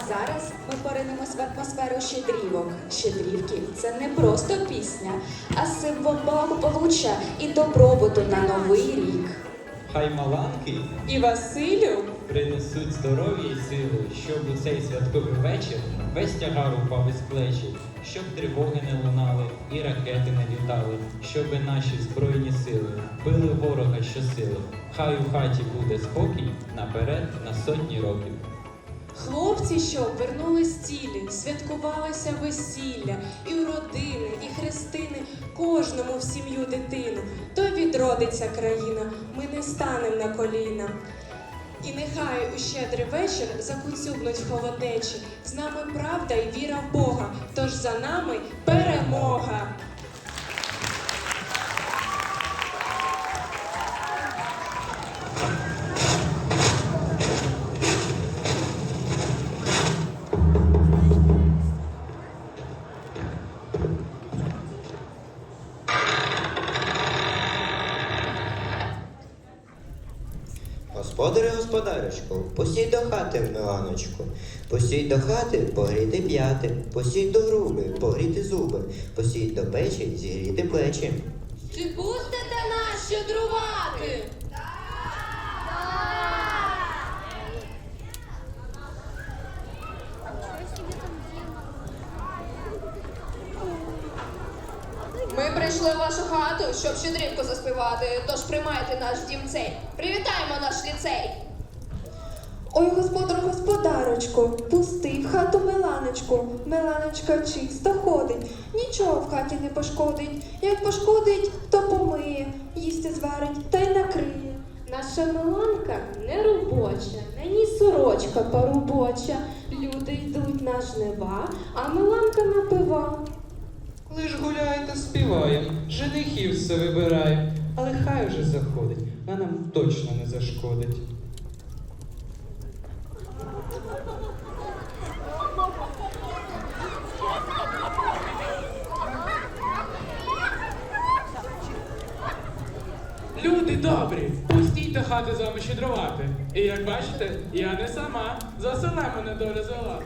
А зараз ми поринемось в атмосферу щедрівок. Щедрівки це не просто пісня, а символ благополуччя і добробуту на новий рік. Хай маланки І Василю, принесуть здоров'я і сили, щоб у цей святковий вечір весь тягар упав із плечі, щоб тривоги не лунали і ракети не літали, щоб наші збройні сили били ворога щосили. Хай у хаті буде спокій наперед на сотні років. Хлопці, що вернулись цілі, святкувалося весілля, і родини, і хрестини, кожному в сім'ю дитину. То відродиться країна, ми не станем на коліна. І нехай у щедрий вечір закуцюбнуть холодечі. З нами правда і віра в Бога, тож за нами перемога. Господарю, господарочку, посій до хати, Миланочку, посій до хати, погріти п'яти, посій до груби, погріти зуби, посій до печі, зігріти плечі. Чи пустите нас щедрувати? Ми прийшли в вашу хату, щоб щедрівку заспівати, тож приймайте наш дім цей. Привітаємо наш ліцей. Ой, господар, господарочко, пусти в хату Миланочку. Миланочка чисто ходить, нічого в хаті не пошкодить. Як пошкодить, то помиє, їсти зварить та й накриє. Наша Миланка не робоча, ні сорочка поробоча. Люди йдуть на жнива, а Миланка напива. Коли ж гуляєте, співаєм, женихів все вибираєм, але хай вже заходить, а нам точно не зашкодить. Люди добрі, пустіть до хати з вами щедрувати. І як бачите, я не сама, за селем мене доля зала.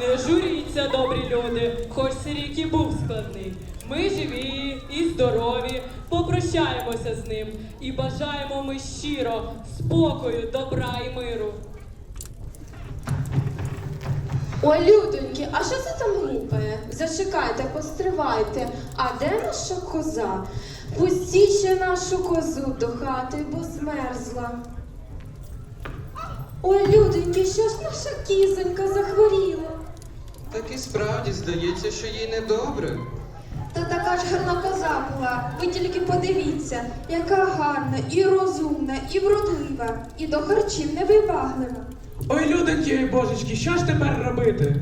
Не журіться, добрі люди, хоч рік і був складний. Ми живі і здорові, попрощаємося з ним і бажаємо ми щиро спокою, добра і миру. Ой, людоньки, а що це там гупає? Зачекайте, постривайте. А де наша коза? Пустіть ще нашу козу до хати, бо змерзла. Ой, людоньки, що ж наша кізонька захворіла? Так і справді здається, що їй недобре. Та така ж гарна коза була. Ви тільки подивіться, яка гарна, і розумна, і вродлива, і до харчів невибаглива. Ой, людоньки, божечки, що ж тепер робити?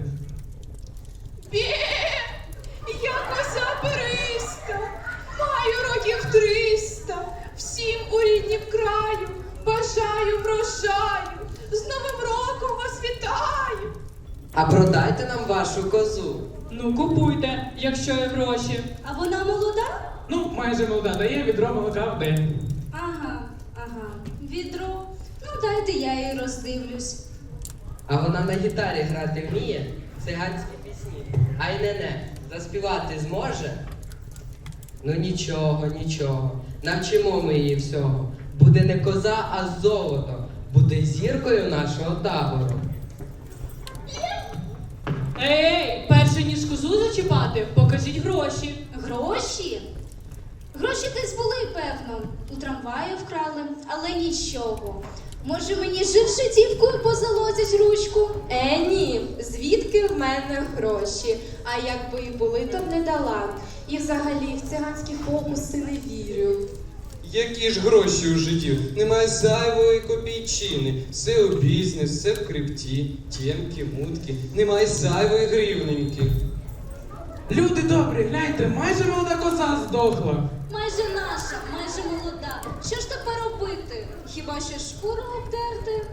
А продайте нам вашу козу. Ну, купуйте, якщо є гроші. А вона молода? Ну, майже молода дає відро молока в день. Ага, ага. Відро. Ну дайте я її роздивлюсь. А вона на гітарі грати вміє, циганські пісні. Ай не не, заспівати зможе. Ну нічого, нічого. Навчимо ми її всього. Буде не коза, а золото. Буде зіркою нашого табору. Ей, перше ніж козу зачіпати, покажіть гроші. Гроші? Гроші десь були, певно. У трамваї вкрали, але нічого. Може мені жив-житівкою позалозять ручку? Е, ні, звідки в мене гроші? А якби і були, то б не дала. І взагалі в циганські фокуси не вірю. Які ж гроші у житті? Немає зайвої копійчини. Все у бізнес, все в крипті, тємки, мутки. Немає зайвої гривненьки. Люди добрі, гляньте, майже молода коза здохла. Майже наша, майже молода. Що ж тепер робити? Хіба що шкуру обдерти?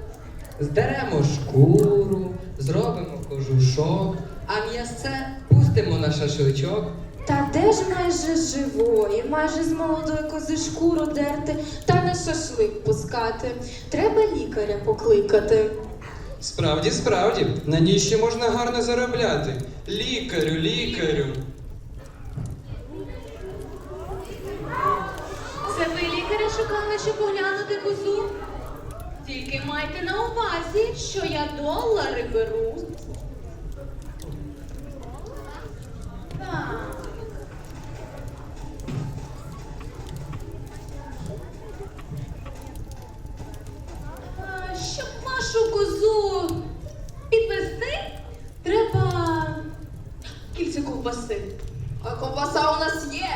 Здеремо шкуру, зробимо кожушок, а м'ясце пустимо на шашличок. Та де ж майже живої, майже з молодої кози шкуру дерти та на шашлик пускати. Треба лікаря покликати. Справді, справді, на ній ще можна гарно заробляти. Лікарю, лікарю. Це ви лікаря шукали, щоб поглянути козу? Тільки майте на увазі, що я долари беру. Ковбаси. А ковбаса у нас є.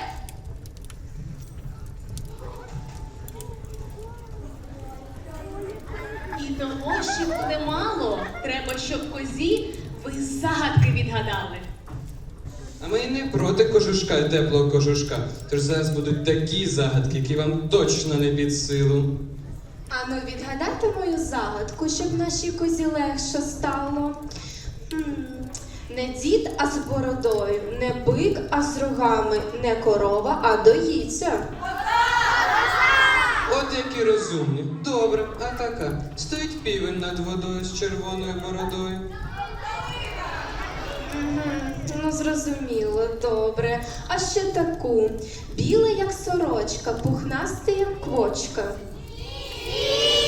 І того, що буде мало, треба, щоб козі ви загадки відгадали. А ми й не проти кожушка і теплого кожушка. Тож зараз будуть такі загадки, які вам точно не під силу. Ану, відгадайте мою загадку, щоб нашій козі легше стало. М, Не дід, а з бородою, не бик, а з рогами, не корова, а доїться. От які розумні. Добре, а така. Стоїть півень над водою з червоною бородою. Мгм, Ну, зрозуміло, добре. А ще таку. Біла, як сорочка, пухнаста, як квочка. Ой,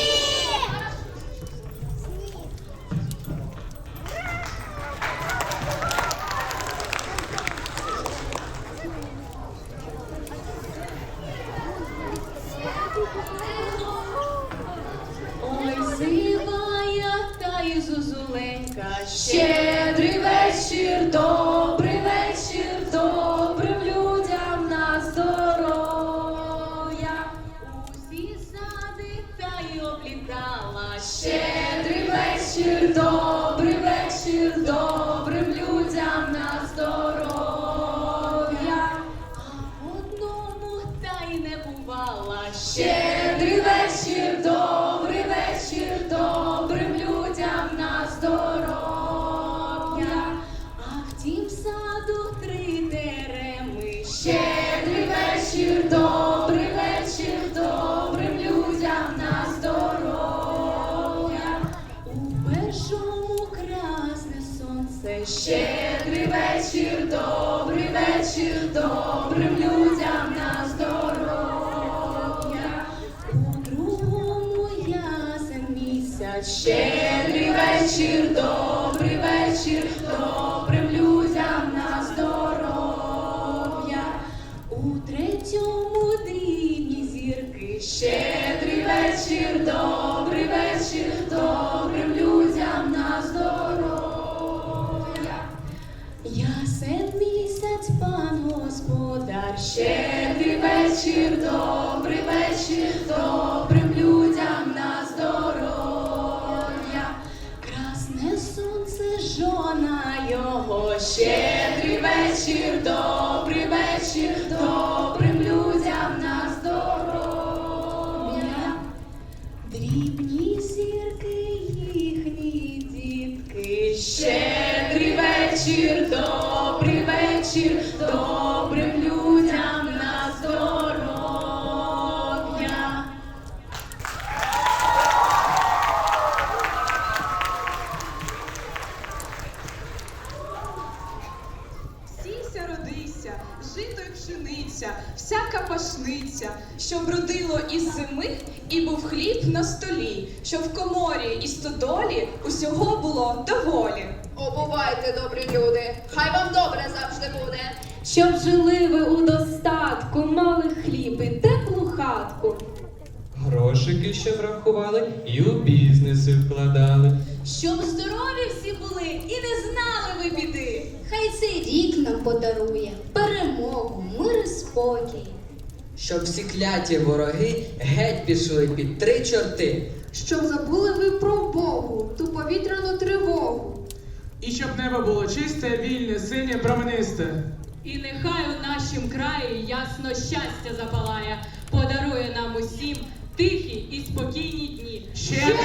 вечір, добрим людям на здоров'я. У другому ясен місяць. Щедрий вечір, добрий вечір, добрим людям на здоров'я. У третьому дрібні зірки. Щедрий вечір, добрий вечір, господар. Щедрий вечір, добрий вечір, добрим людям на здоров'я. Красне сонце, жона його. Щедрий вечір, щоб родило із зими і був хліб на столі, щоб в коморі і стодолі усього було доволі. Обувайте, добрі люди. Хай вам добре завжди буде. Щоб жили ви у достатку, мали хліб і теплу хатку. Грошики ще врахували і у бізнеси вкладали. Щоб здорові всі були і не знали ви біди. Хай цей рік нам подарує перемогу, мир і спокій. Щоб всі кляті вороги геть пішли під три чорти. Щоб забули ви про Богу, ту повітряну тривогу. І щоб небо було чисте, вільне, синє, променисте. І нехай у нашім краї ясно щастя запалає, подарує нам усім тихі і спокійні дні. Щедрий